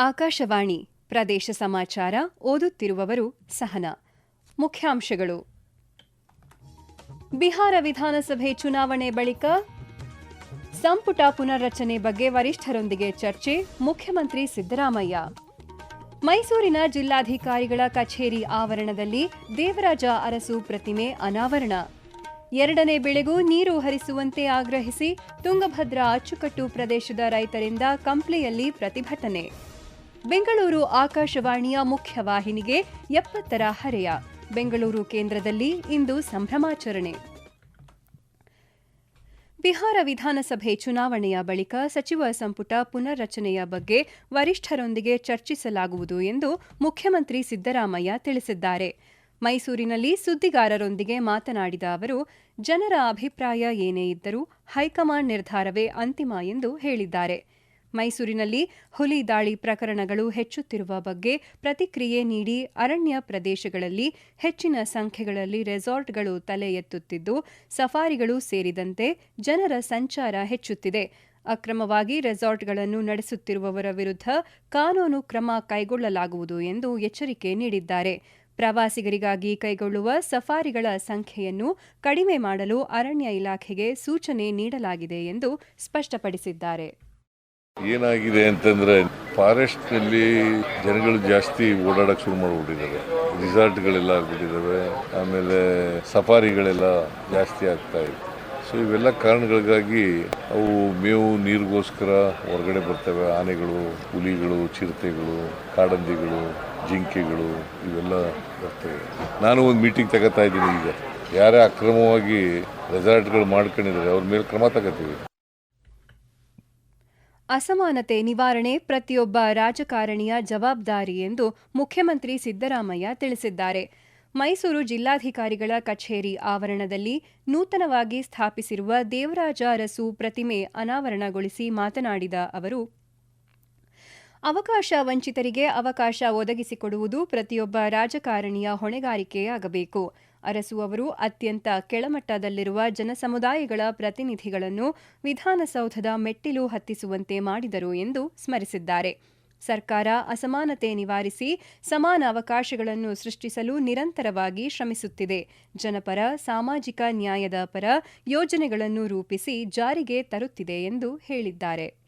ಆಕಾಶವಾಣಿ ಪ್ರದೇಶ ಸಮಾಚಾರ ಓದುತ್ತಿರುವವರು ಸಹನ. ಮುಖ್ಯಾಂಶಗಳು. ಬಿಹಾರ ವಿಧಾನಸಭೆ ಚುನಾವಣೆ ಬಳಿಕ ಸಂಪುಟ ಪುನರ್ರಚನೆ ಬಗ್ಗೆ ವರಿಷ್ಠರೊಂದಿಗೆ ಚರ್ಚೆ, ಮುಖ್ಯಮಂತ್ರಿ ಸಿದ್ದರಾಮಯ್ಯ. ಮೈಸೂರಿನ ಜಿಲ್ಲಾಧಿಕಾರಿಗಳ ಕಚೇರಿ ಆವರಣದಲ್ಲಿ ದೇವರಾಜ ಅರಸು ಪ್ರತಿಮೆ ಅನಾವರಣ. ಎರಡನೇ ಬೆಳೆಗೂ ನೀರು ಹರಿಸುವಂತೆ ಆಗ್ರಹಿಸಿ ತುಂಗಭದ್ರಾ ಅಚ್ಚುಕಟ್ಟು ಪ್ರದೇಶದ ರೈತರಿಂದ ಕಂಪ್ಲಿಯಲ್ಲಿ ಪ್ರತಿಭಟನೆ. ಬೆಂಗಳೂರು ಆಕಾಶವಾಣಿಯ ಮುಖ್ಯವಾಹಿನಿಗೆ ಎಪ್ಪತ್ತರ ಹರೆಯ. ಬೆಂಗಳೂರು ಕೇಂದ್ರದಲ್ಲಿ ಇಂದು ಸಂಭ್ರಮಾಚರಣೆ. ಬಿಹಾರ ವಿಧಾನಸಭೆ ಚುನಾವಣೆಯ ಬಳಿಕ ಸಚಿವ ಸಂಪುಟ ಪುನರ್ರಚನೆಯ ಬಗ್ಗೆ ವರಿಷ್ಠರೊಂದಿಗೆ ಚರ್ಚಿಸಲಾಗುವುದು ಎಂದು ಮುಖ್ಯಮಂತ್ರಿ ಸಿದ್ದರಾಮಯ್ಯ ತಿಳಿಸಿದ್ದಾರೆ. ಮೈಸೂರಿನಲ್ಲಿ ಸುದ್ದಿಗಾರರೊಂದಿಗೆ ಮಾತನಾಡಿದ ಅವರು, ಜನರ ಅಭಿಪ್ರಾಯ ಏನೇ ಇದ್ದರೂ ಹೈಕಮಾಂಡ್ ನಿರ್ಧಾರವೇ ಅಂತಿಮ ಎಂದು ಹೇಳಿದ್ದಾರೆ. ಮೈಸೂರಿನಲ್ಲಿ ಹುಲಿ ದಾಳಿ ಪ್ರಕರಣಗಳು ಹೆಚ್ಚುತ್ತಿರುವ ಬಗ್ಗೆ ಪ್ರತಿಕ್ರಿಯೆ ನೀಡಿ ಅರಣ್ಯ ಪ್ರದೇಶಗಳಲ್ಲಿ ಹೆಚ್ಚಿನ ಸಂಖ್ಯೆಗಳಲ್ಲಿ ರೆಸಾರ್ಟ್ಗಳು ತಲೆ ಎತ್ತುತ್ತಿದ್ದು ಸಫಾರಿಗಳು ಸೇರಿದಂತೆ ಜನರ ಸಂಚಾರ ಹೆಚ್ಚುತ್ತಿದೆ. ಅಕ್ರಮವಾಗಿ ರೆಸಾರ್ಟ್ಗಳನ್ನು ನಡೆಸುತ್ತಿರುವವರ ವಿರುದ್ಧ ಕಾನೂನು ಕ್ರಮ ಕೈಗೊಳ್ಳಲಾಗುವುದು ಎಂದು ಎಚ್ಚರಿಕೆ ನೀಡಿದ್ದಾರೆ. ಪ್ರವಾಸಿಗರಿಗಾಗಿ ಕೈಗೊಳ್ಳುವ ಸಫಾರಿಗಳ ಸಂಖ್ಯೆಯನ್ನು ಕಡಿಮೆ ಮಾಡಲು ಅರಣ್ಯ ಇಲಾಖೆಗೆ ಸೂಚನೆ ನೀಡಲಾಗಿದೆ ಎಂದು ಸ್ಪಷ್ಟಪಡಿಸಿದ್ದಾರೆ. ಏನಾಗಿದೆ ಅಂತಂದ್ರೆ ಫಾರೆಸ್ಟ್ ಅಲ್ಲಿ ಜನಗಳು ಜಾಸ್ತಿ ಓಡಾಡಕ್ ಶುರು ಮಾಡಿಬಿಟ್ಟಿದ್ದಾರೆ. ರಿಸಾರ್ಟ್ಗಳೆಲ್ಲ ಆಗ್ಬಿಟ್ಟಿದ್ದಾವೆ. ಆಮೇಲೆ ಸಫಾರಿಗಳೆಲ್ಲ ಜಾಸ್ತಿ ಆಗ್ತಾ ಇದೆ. ಸೊ ಇವೆಲ್ಲ ಕಾರಣಗಳಿಗಾಗಿ ಅವು ಮೇವು, ನೀರಿಗೋಸ್ಕರ ಹೊರಗಡೆ ಬರ್ತವೆ. ಆನೆಗಳು, ಹುಲಿಗಳು, ಚಿರತೆಗಳು, ಕಾಡಂದಿಗಳು, ಜಿಂಕೆಗಳು ಇವೆಲ್ಲ ಬರ್ತವೆ. ನಾನು ಒಂದು ಮೀಟಿಂಗ್ ತಗೋತಾ ಇದ್ದೀನಿ ಈಗ. ಯಾರೇ ಅಕ್ರಮವಾಗಿ ರೆಸಾರ್ಟ್ಗಳು ಮಾಡ್ಕೊಂಡಿದ್ದಾರೆ, ಅವ್ರ ಮೇಲೆ ಕ್ರಮ ತಗೋತೀವಿ. ಅಸಮಾನತೆ ನಿವಾರಣೆ ಪ್ರತಿಯೊಬ್ಬ ರಾಜಕಾರಣಿಯ ಜವಾಬ್ದಾರಿ ಎಂದು ಮುಖ್ಯಮಂತ್ರಿ ಸಿದ್ದರಾಮಯ್ಯ ತಿಳಿಸಿದ್ದಾರೆ. ಮೈಸೂರು ಜಿಲ್ಲಾಧಿಕಾರಿಗಳ ಕಚೇರಿ ಆವರಣದಲ್ಲಿ ನೂತನವಾಗಿ ಸ್ಥಾಪಿಸಿರುವ ದೇವರಾಜ ಅರಸು ಪ್ರತಿಮೆ ಅನಾವರಣಗೊಳಿಸಿ ಮಾತನಾಡಿದ ಅವರು, ಅವಕಾಶ ವಂಚಿತರಿಗೆ ಅವಕಾಶ ಒದಗಿಸಿಕೊಡುವುದು ಪ್ರತಿಯೊಬ್ಬ ರಾಜಕಾರಣಿಯ ಹೊಣೆಗಾರಿಕೆಯಾಗಬೇಕು. ಅರಸು ಅವರು ಅತ್ಯಂತ ಕೆಳಮಟ್ಟದಲ್ಲಿರುವ ಜನಸಮುದಾಯಗಳ ಪ್ರತಿನಿಧಿಗಳನ್ನು ವಿಧಾನಸೌಧದ ಮೆಟ್ಟಿಲು ಹತ್ತಿಸುವಂತೆ ಮಾಡಿದರು ಎಂದು ಸ್ಮರಿಸಿದ್ದಾರೆ. ಸರ್ಕಾರ ಅಸಮಾನತೆ ನಿವಾರಿಸಿ ಸಮಾನ ಅವಕಾಶಗಳನ್ನು ಸೃಷ್ಟಿಸಲು ನಿರಂತರವಾಗಿ ಶ್ರಮಿಸುತ್ತಿದೆ. ಜನಪರ, ಸಾಮಾಜಿಕ ನ್ಯಾಯದ ಪರ ಯೋಜನೆಗಳನ್ನು ರೂಪಿಸಿ ಜಾರಿಗೆ ತರುತ್ತಿದೆ ಎಂದು ಹೇಳಿದ್ದಾರೆ.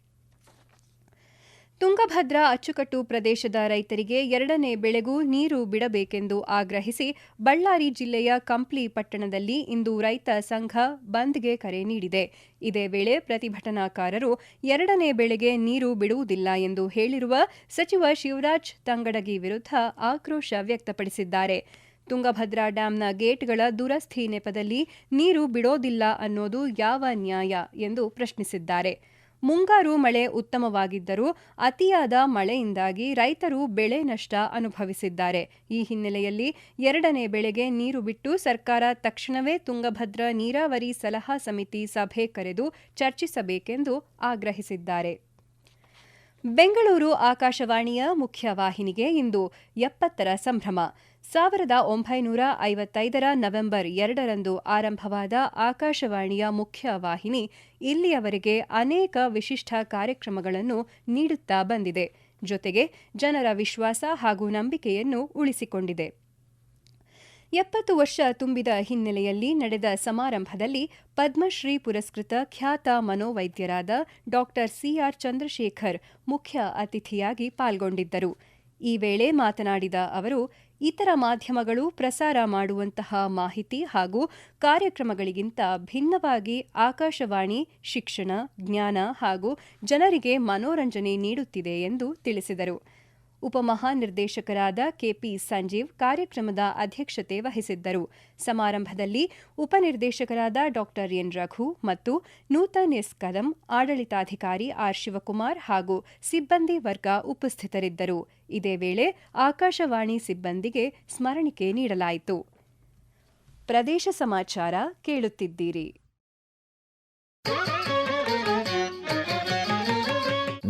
ತುಂಗಭದ್ರಾ ಅಚ್ಚುಕಟ್ಟು ಪ್ರದೇಶದ ರೈತರಿಗೆ ಎರಡನೇ ಬೆಳೆಗೂ ನೀರು ಬಿಡಬೇಕೆಂದು ಆಗ್ರಹಿಸಿ ಬಳ್ಳಾರಿ ಜಿಲ್ಲೆಯ ಕಂಪ್ಲಿ ಪಟ್ಟಣದಲ್ಲಿ ಇಂದು ರೈತ ಸಂಘ ಬಂದ್ಗೆ ಕರೆ ನೀಡಿದೆ. ಇದೇ ವೇಳೆ ಪ್ರತಿಭಟನಾಕಾರರು ಎರಡನೇ ಬೆಳೆಗೆ ನೀರು ಬಿಡುವುದಿಲ್ಲ ಎಂದು ಹೇಳಿರುವ ಸಚಿವ ಶಿವರಾಜ್ ತಂಗಡಗಿ ವಿರುದ್ಧ ಆಕ್ರೋಶ ವ್ಯಕ್ತಪಡಿಸಿದ್ದಾರೆ. ತುಂಗಭದ್ರಾ ಡ್ಯಾಂನ ಗೇಟ್ಗಳ ದುರಸ್ಥಿ ನೆಪದಲ್ಲಿ ನೀರು ಬಿಡೋದಿಲ್ಲ ಅನ್ನೋದು ಯಾವ ನ್ಯಾಯ ಎಂದು ಪ್ರಶ್ನಿಸಿದ್ದಾರೆ. ಮುಂಗಾರು ಮಳೆ ಉತ್ತಮವಾಗಿದ್ದರೂ ಅತಿಯಾದ ಮಳೆಯಿಂದಾಗಿ ರೈತರು ಬೆಳೆ ನಷ್ಟ ಅನುಭವಿಸಿದ್ದಾರೆ. ಈ ಹಿನ್ನೆಲೆಯಲ್ಲಿ ಎರಡನೇ ಬೆಳೆಗೆ ನೀರು ಬಿಟ್ಟು ಸರ್ಕಾರ ತಕ್ಷಣವೇ ತುಂಗಭದ್ರಾ ನೀರಾವರಿ ಸಲಹಾ ಸಮಿತಿ ಸಭೆ ಕರೆದು ಚರ್ಚಿಸಬೇಕೆಂದು ಆಗ್ರಹಿಸಿದ್ದಾರೆ. ಬೆಂಗಳೂರು ಆಕಾಶವಾಣಿಯ ಮುಖ್ಯವಾಹಿನಿಗೆ ಇಂದು ಎಪ್ಪತ್ತರ ಸಂಭ್ರಮ. ಸಾವಿರದ ಒಂಬೈನೂರ ಐವತ್ತೈದರ ನವೆಂಬರ್ ಎರಡರಂದು ಆರಂಭವಾದ ಆಕಾಶವಾಣಿಯ ಮುಖ್ಯ ವಾಹಿನಿ ಇಲ್ಲಿಯವರೆಗೆ ಅನೇಕ ವಿಶಿಷ್ಟ ಕಾರ್ಯಕ್ರಮಗಳನ್ನು ನೀಡುತ್ತಾ ಬಂದಿದೆ. ಜೊತೆಗೆ ಜನರ ವಿಶ್ವಾಸ ಹಾಗೂ ನಂಬಿಕೆಯನ್ನು ಉಳಿಸಿಕೊಂಡಿದೆ. ಎಪ್ಪತ್ತು ವರ್ಷ ತುಂಬಿದ ಹಿನ್ನೆಲೆಯಲ್ಲಿ ನಡೆದ ಸಮಾರಂಭದಲ್ಲಿ ಪದ್ಮಶ್ರೀ ಪುರಸ್ಕೃತ ಖ್ಯಾತ ಮನೋವೈದ್ಯರಾದ ಡಾ ಸಿಆರ್ ಚಂದ್ರಶೇಖರ್ ಮುಖ್ಯ ಅತಿಥಿಯಾಗಿ ಪಾಲ್ಗೊಂಡಿದ್ದರು. ಈ ವೇಳೆ ಮಾತನಾಡಿದ ಅವರು ಇತರ ಮಾಧ್ಯಮಗಳು ಪ್ರಸಾರ ಮಾಡುವಂತಹ ಮಾಹಿತಿ ಹಾಗೂ ಕಾರ್ಯಕ್ರಮಗಳಿಗಿಂತ ಭಿನ್ನವಾಗಿ ಆಕಾಶವಾಣಿ, ಶಿಕ್ಷಣ, ಜ್ಞಾನ ಹಾಗೂ ಜನರಿಗೆ ಮನೋರಂಜನೆ ನೀಡುತ್ತಿದೆ ಎಂದು ತಿಳಿಸಿದರು. ಉಪಮಹಾನಿರ್ದೇಶಕರಾದ ಕೆಪಿ ಸಂಜೀವ್ ಕಾರ್ಯಕ್ರಮದ ಅಧ್ಯಕ್ಷತೆ ವಹಿಸಿದ್ದರು. ಸಮಾರಂಭದಲ್ಲಿ ಉಪನಿರ್ದೇಶಕರಾದ ಡಾ ಎನ್ ರಘು ಮತ್ತು ನೂತನ್ ಎಸ್ ಕದಂ, ಆಡಳಿತಾಧಿಕಾರಿ ಆರ್ ಶಿವಕುಮಾರ್ ಹಾಗೂ ಸಿಬ್ಬಂದಿ ವರ್ಗ ಉಪಸ್ಥಿತರಿದ್ದರು. ಇದೇ ವೇಳೆ ಆಕಾಶವಾಣಿ ಸಿಬ್ಬಂದಿಗೆ ಸ್ಮರಣಿಕೆ ನೀಡಲಾಯಿತು. ಪ್ರದೇಶ ಸಮಾಚಾರ ಕೇಳುತ್ತಿದ್ದೀರಿ.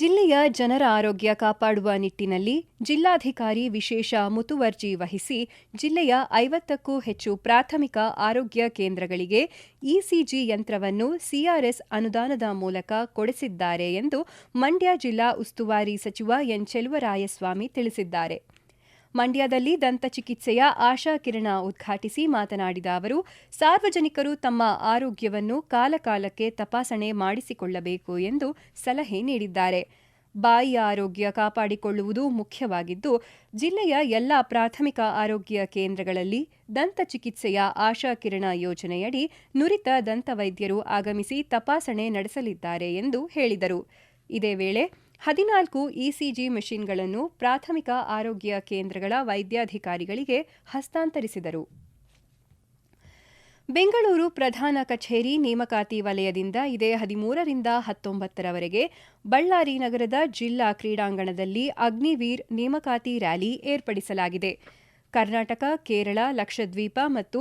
ಜಿಲ್ಲೆಯ ಜನರ ಆರೋಗ್ಯ ಕಾಪಾಡುವ ನಿಟ್ಟಿನಲ್ಲಿ ಜಿಲ್ಲಾಧಿಕಾರಿ ವಿಶೇಷ ಮುತುವರ್ಜಿ ವಹಿಸಿ ಜಿಲ್ಲೆಯ ಐವತ್ತಕ್ಕೂ ಹೆಚ್ಚು ಪ್ರಾಥಮಿಕ ಆರೋಗ್ಯ ಕೇಂದ್ರಗಳಿಗೆ ಇಸಿಜಿ ಯಂತ್ರವನ್ನು ಸಿಆರ್ಎಸ್ ಅನುದಾನದ ಮೂಲಕ ಕೊಡಿಸಿದ್ದಾರೆ ಎಂದು ಮಂಡ್ಯ ಜಿಲ್ಲಾ ಉಸ್ತುವಾರಿ ಸಚಿವ ಎನ್. ಚೆಲುವರಾಯಸ್ವಾಮಿ ತಿಳಿಸಿದ್ದಾರೆ. ಮಂಡ್ಯದಲ್ಲಿ ದಂತ ಚಿಕಿತ್ಸೆಯ ಆಶಾ ಕಿರಣ ಉದ್ಘಾಟಿಸಿ ಮಾತನಾಡಿದ ಅವರು, ಸಾರ್ವಜನಿಕರು ತಮ್ಮ ಆರೋಗ್ಯವನ್ನು ಕಾಲಕಾಲಕ್ಕೆ ತಪಾಸಣೆ ಮಾಡಿಸಿಕೊಳ್ಳಬೇಕು ಎಂದು ಸಲಹೆ ನೀಡಿದ್ದಾರೆ. ಬಾಯಿಯ ಆರೋಗ್ಯ ಕಾಪಾಡಿಕೊಳ್ಳುವುದು ಮುಖ್ಯವಾಗಿದ್ದು, ಜಿಲ್ಲೆಯ ಎಲ್ಲ ಪ್ರಾಥಮಿಕ ಆರೋಗ್ಯ ಕೇಂದ್ರಗಳಲ್ಲಿ ದಂತ ಚಿಕಿತ್ಸೆಯ ಆಶಾ ಕಿರಣ ಯೋಜನೆಯಡಿ ನುರಿತ ದಂತವೈದ್ಯರು ಆಗಮಿಸಿ ತಪಾಸಣೆ ನಡೆಸಲಿದ್ದಾರೆ ಎಂದು ಹೇಳಿದರು. ಇದೇ ವೇಳೆ ಹದಿನಾಲ್ಕು ಇಸಿಜಿ ಮೆಷಿನ್ಗಳನ್ನು ಪ್ರಾಥಮಿಕ ಆರೋಗ್ಯ ಕೇಂದ್ರಗಳ ವೈದ್ಯಾಧಿಕಾರಿಗಳಿಗೆ ಹಸ್ತಾಂತರಿಸಿದರು. ಬೆಂಗಳೂರು ಪ್ರಧಾನ ಕಚೇರಿ ನೇಮಕಾತಿ ವಲಯದಿಂದ ಇದೇ ಹದಿಮೂರರಿಂದ ಹತ್ತೊಂಬತ್ತರವರೆಗೆ ಬಳ್ಳಾರಿ ನಗರದ ಜಿಲ್ಲಾ ಕ್ರೀಡಾಂಗಣದಲ್ಲಿ ಅಗ್ನಿವೀರ್ ನೇಮಕಾತಿ ರ್ಯಾಲಿ ಏರ್ಪಡಿಸಲಾಗಿದೆ. ಕರ್ನಾಟಕ, ಕೇರಳ, ಲಕ್ಷದ್ವೀಪ ಮತ್ತು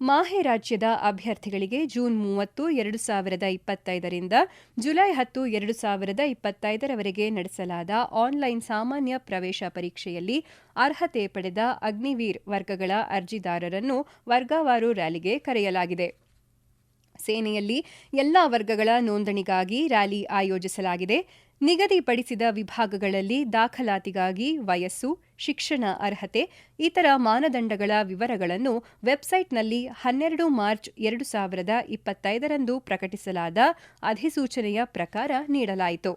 ಮಾಹೆ ರಾಜ್ಯದ ಅಭ್ಯರ್ಥಿಗಳಿಗೆ ಜೂನ್ ಮೂವತ್ತು, ಎರಡು ಸಾವಿರದ ಇಪ್ಪತ್ತೈದರಿಂದ ಜುಲೈ ಹತ್ತು, ಎರಡು ಸಾವಿರದ ಇಪ್ಪತ್ತೈದರವರೆಗೆ ನಡೆಸಲಾದ ಆನ್ಲೈನ್ ಸಾಮಾನ್ಯ ಪ್ರವೇಶ ಪರೀಕ್ಷೆಯಲ್ಲಿ ಅರ್ಹತೆ ಪಡೆದ ಅಗ್ನಿವೀರ್ ವರ್ಗಗಳ ಅರ್ಜಿದಾರರನ್ನು ವರ್ಗವಾರು ರ್ಯಾಲಿಗೆ ಕರೆಯಲಾಗಿದೆ. ಸೇನೆಯಲ್ಲಿ ಎಲ್ಲಾ ವರ್ಗಗಳ ನೋಂದಣಿಗಾಗಿ ರ್ಯಾಲಿ ಆಯೋಜಿಸಲಾಗಿದೆ. ನಿಗದಿಪಡಿಸಿದ ವಿಭಾಗಗಳಲ್ಲಿ ದಾಖಲಾತಿಗಾಗಿ ವಯಸ್ಸು, ಶಿಕ್ಷಣ ಅರ್ಹತೆ, ಇತರ ಮಾನದಂಡಗಳ ವಿವರಗಳನ್ನು ವೆಬ್ಸೈಟ್ನಲ್ಲಿ ಹನ್ನೆರಡು ಮಾರ್ಚ್ ಎರಡು ಸಾವಿರದ ಇಪ್ಪತ್ತೈದರಂದು ಪ್ರಕಟಿಸಲಾದ ಅಧಿಸೂಚನೆಯ ಪ್ರಕಾರ ನೀಡಲಾಯಿತು.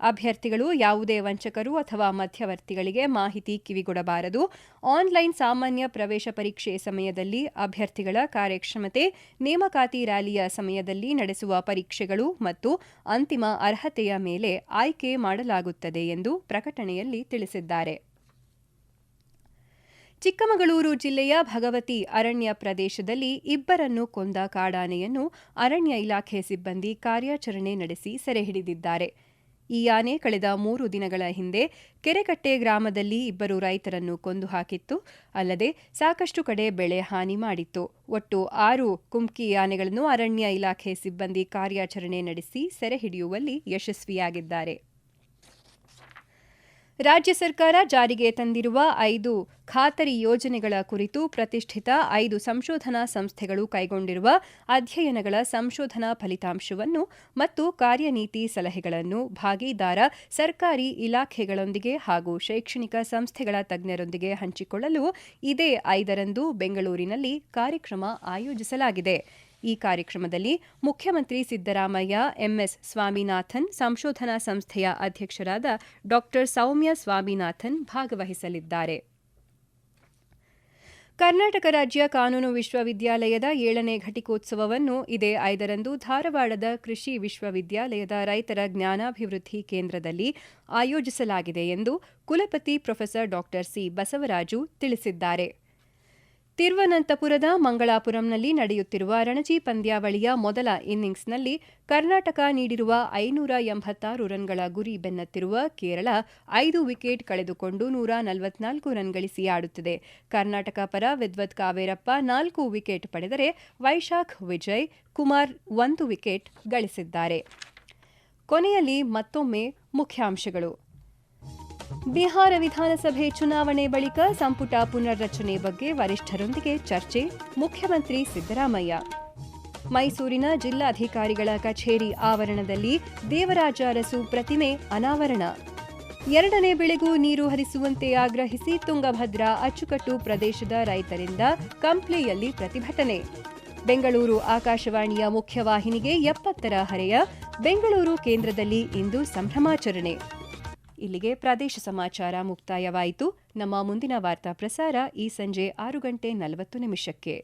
ಅಭ್ಯರ್ಥಿಗಳು ಯಾವುದೇ ವಂಚಕರು ಅಥವಾ ಮಧ್ಯವರ್ತಿಗಳಿಗೆ ಮಾಹಿತಿ ಕಿವಿಗೊಡಬಾರದು. ಆನ್ಲೈನ್ ಸಾಮಾನ್ಯ ಪ್ರವೇಶ ಪರೀಕ್ಷೆ ಸಮಯದಲ್ಲಿ ಅಭ್ಯರ್ಥಿಗಳ ಕಾರ್ಯಕ್ಷಮತೆ, ನೇಮಕಾತಿ ರ್ಯಾಲಿಯ ಸಮಯದಲ್ಲಿ ನಡೆಸುವ ಪರೀಕ್ಷೆಗಳು ಮತ್ತು ಅಂತಿಮ ಅರ್ಹತೆಯ ಮೇಲೆ ಆಯ್ಕೆ ಮಾಡಲಾಗುತ್ತದೆ ಎಂದು ಪ್ರಕಟಣೆಯಲ್ಲಿ ತಿಳಿಸಿದ್ದಾರೆ. ಚಿಕ್ಕಮಗಳೂರು ಜಿಲ್ಲೆಯ ಭಗವತಿ ಅರಣ್ಯ ಪ್ರದೇಶದಲ್ಲಿ ಇಬ್ಬರನ್ನು ಕೊಂದ ಕಾಡಾನೆಯನ್ನು ಅರಣ್ಯ ಇಲಾಖೆ ಸಿಬ್ಬಂದಿ ಕಾರ್ಯಾಚರಣೆ ನಡೆಸಿ ಸೆರೆ ಹಿಡಿದಿದ್ದಾರೆ. ಈ ಆನೆ ಕಳೆದ ಮೂರು ದಿನಗಳ ಹಿಂದೆ ಕೆರೆಕಟ್ಟೆ ಗ್ರಾಮದಲ್ಲಿ ಇಬ್ಬರು ರೈತರನ್ನು ಕೊಂದು ಹಾಕಿತ್ತು. ಅಲ್ಲದೆ ಸಾಕಷ್ಟು ಕಡೆ ಬೆಳೆ ಹಾನಿ ಮಾಡಿತ್ತು. ಒಟ್ಟು ಆರು ಕುಮ್ಕಿ ಆನೆಗಳನ್ನು ಅರಣ್ಯ ಇಲಾಖೆ ಸಿಬ್ಬಂದಿ ಕಾರ್ಯಾಚರಣೆ ನಡೆಸಿ ಸೆರೆ ಹಿಡಿಯುವಲ್ಲಿ ಯಶಸ್ವಿಯಾಗಿದ್ದಾರೆ. ರಾಜ್ಯ ಸರ್ಕಾರ ಜಾರಿಗೆ ತಂದಿರುವ ಐದು ಖಾತರಿ ಯೋಜನೆಗಳ ಕುರಿತು ಪ್ರತಿಷ್ಠಿತ ಐದು ಸಂಶೋಧನಾ ಸಂಸ್ಥೆಗಳು ಕೈಗೊಂಡಿರುವ ಅಧ್ಯಯನಗಳ ಸಂಶೋಧನಾ ಫಲಿತಾಂಶವನ್ನು ಮತ್ತು ಕಾರ್ಯನೀತಿ ಸಲಹೆಗಳನ್ನು ಭಾಗೀದಾರ ಸರ್ಕಾರಿ ಇಲಾಖೆಗಳೊಂದಿಗೆ ಹಾಗೂ ಶೈಕ್ಷಣಿಕ ಸಂಸ್ಥೆಗಳ ತಜ್ಞರೊಂದಿಗೆ ಹಂಚಿಕೊಳ್ಳಲು ಇದೇ ಐದರಂದು ಬೆಂಗಳೂರಿನಲ್ಲಿ ಕಾರ್ಯಕ್ರಮ ಆಯೋಜಿಸಲಾಗಿದೆ. ಈ ಕಾರ್ಯಕ್ರಮದಲ್ಲಿ ಮುಖ್ಯಮಂತ್ರಿ ಸಿದ್ದರಾಮಯ್ಯ, ಎಂಎಸ್ ಸ್ವಾಮಿನಾಥನ್, ಸಂಶೋಧನಾ ಸಂಸ್ಥೆಯ ಅಧ್ಯಕ್ಷರಾದ ಡಾ ಸೌಮ್ಯ ಸ್ವಾಮಿನಾಥನ್ ಭಾಗವಹಿಸಲಿದ್ದಾರೆ. ಕರ್ನಾಟಕ ರಾಜ್ಯ ಕಾನೂನು ವಿಶ್ವವಿದ್ಯಾಲಯದ ಏಳನೇ ಘಟಿಕೋತ್ಸವವನ್ನು ಇದೇ ಐದರಂದು ಧಾರವಾಡದ ಕೃಷಿ ವಿಶ್ವವಿದ್ಯಾಲಯದ ರೈತರ ಜ್ಞಾನಾಭಿವೃದ್ಧಿ ಕೇಂದ್ರದಲ್ಲಿ ಆಯೋಜಿಸಲಾಗಿದೆ ಎಂದು ಕುಲಪತಿ ಪ್ರೊಫೆಸರ್ ಡಾ ಸಿ ಬಸವರಾಜು ತಿಳಿಸಿದ್ದಾರೆ. ತಿರುವನಂತಪುರದ ಮಂಗಳಾಪುರಂನಲ್ಲಿ ನಡೆಯುತ್ತಿರುವ ರಣಜಿ ಪಂದ್ಯಾವಳಿಯ ಮೊದಲ ಇನ್ನಿಂಗ್ಸ್ನಲ್ಲಿ ಕರ್ನಾಟಕ ನೀಡಿರುವ ಐನೂರ ಎಂಬತ್ತಾರು ರನ್ಗಳ ಗುರಿ ಬೆನ್ನತ್ತಿರುವ ಕೇರಳ ಐದು ವಿಕೆಟ್ ಕಳೆದುಕೊಂಡು ನೂರ ನಲವತ್ನಾಲ್ಕು ರನ್ ಗಳಿಸಿ ಆಡುತ್ತಿದೆ. ಕರ್ನಾಟಕ ಪರ ವಿದ್ವತ್ ಕಾವೇರಪ್ಪ ನಾಲ್ಕು ವಿಕೆಟ್ ಪಡೆದರೆ ವೈಶಾಖ್ ವಿಜಯ್ ಕುಮಾರ್ ಒಂದು ವಿಕೆಟ್ ಗಳಿಸಿದ್ದಾರೆ. ಕೊನೆಯಲ್ಲಿ ಮತ್ತೊಮ್ಮೆ ಮುಖ್ಯಾಂಶಗಳು. ಬಿಹಾರ ವಿಧಾನಸಭೆ ಚುನಾವಣೆ ಬಳಿಕ ಸಂಪುಟ ಪುನರ್ರಚನೆ ಬಗ್ಗೆ ವರಿಷ್ಠರೊಂದಿಗೆ ಚರ್ಚೆ, ಮುಖ್ಯಮಂತ್ರಿ ಸಿದ್ದರಾಮಯ್ಯ. ಮೈಸೂರಿನ ಜಿಲ್ಲಾಧಿಕಾರಿಗಳ ಕಚೇರಿ ಆವರಣದಲ್ಲಿ ದೇವರಾಜ ಅರಸು ಪ್ರತಿಮೆ ಅನಾವರಣ. ಎರಡನೇ ಬೆಳೆಗೂ ನೀರು ಹರಿಸುವಂತೆ ಆಗ್ರಹಿಸಿ ತುಂಗಭದ್ರಾ ಅಚ್ಚುಕಟ್ಟು ಪ್ರದೇಶದ ರೈತರಿಂದ ಕಂಪ್ಲಿಯಲ್ಲಿ ಪ್ರತಿಭಟನೆ. ಬೆಂಗಳೂರು ಆಕಾಶವಾಣಿಯ ಮುಖ್ಯವಾಹಿನಿಗೆ ಎಪ್ಪತ್ತರ ಹರೆಯ ಬೆಂಗಳೂರು ಕೇಂದ್ರದಲ್ಲಿ ಇಂದು ಸಂಭ್ರಮಾಚರಣೆ. ಇಲ್ಲಿಗೆ ಪ್ರಾದೇಶ ಸಮಾಚಾರ ಮುಕ್ತಾಯವಾಯಿತು. ನಮ್ಮ ಮುಂದಿನ ವಾರ್ತಾ ಪ್ರಸಾರ ಈ ಸಂಜೆ ಆರು ಗಂಟೆ ನಲವತ್ತು ನಿಮಿಷಕ್ಕೆ.